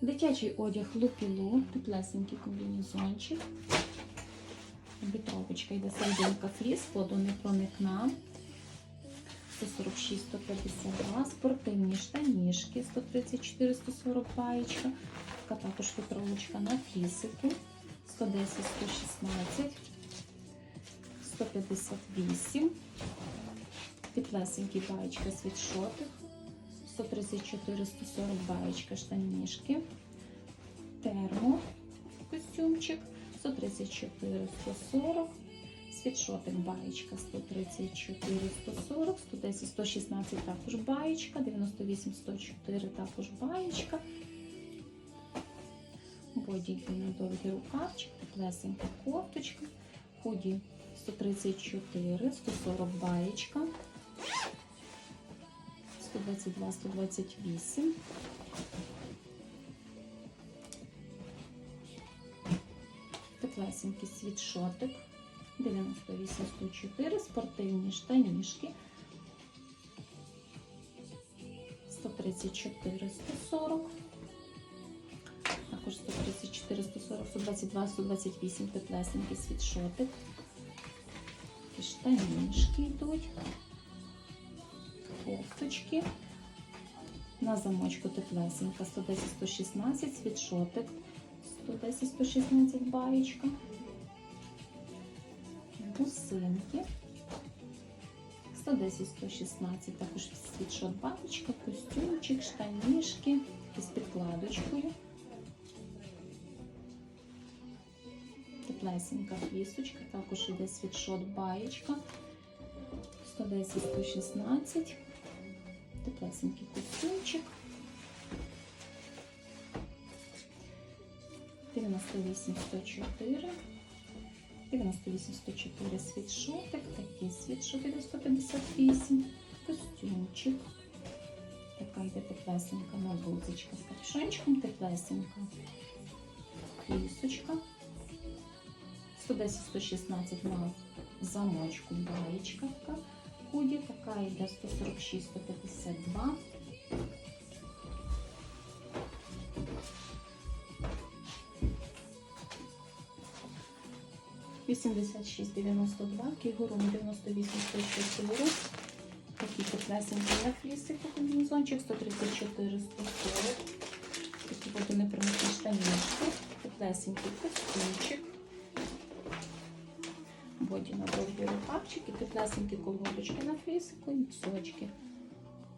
Дитячий одяг лупілу, теплесенький комбінезончик. Бітровочка йде серединка фліс, воду не проникна. 146, 152, спортивні штанішки 134, 140 баєчка. Така також вітровочка на флісику 110, 116, 158. Теплесенький баєчка світшотик 134, 140 баєчка штанішки. Термо костюмчик 134, 140. Світшотик баєчка 134, 140, 110, 116 також баєчка, 98, 104 також баєчка. Боді на довгий рукавчик, теплесенька кофточка, худі 134, 140 баєчка, 122, 128. Теплесенький світшотик. 98 104, спортивні штанішки 134 140, також 134 140, 122 128 теплесенький світшотик. Штанішки йдуть, кофточки. На замочку теплесенька 110 116 світшотик, 110 116 баєчка бусинки. 110-116, також світшот бабочка, костюмчик, штанішки із підкладочкою. Теплесенька флісочка, також іде світшот баєчка. 110-116. Теплесенький костюмчик. 98-104. 98-104 світшотик, такий світшотик до 158, костюмчик. Така йде теплесенька блузочка з капюшончиком, теплесенька флісочка. 110-116 на замочку баєчка така. Така йде 146-152. 86, 92, кігурум 98, 104, такий теплесенький на флісику комбінезончик, 134, 140, такі водонепромісні штанішки, теплесенький костюмчик, боді на довгі рукавчики, теплесенькі колготочки на флісику і.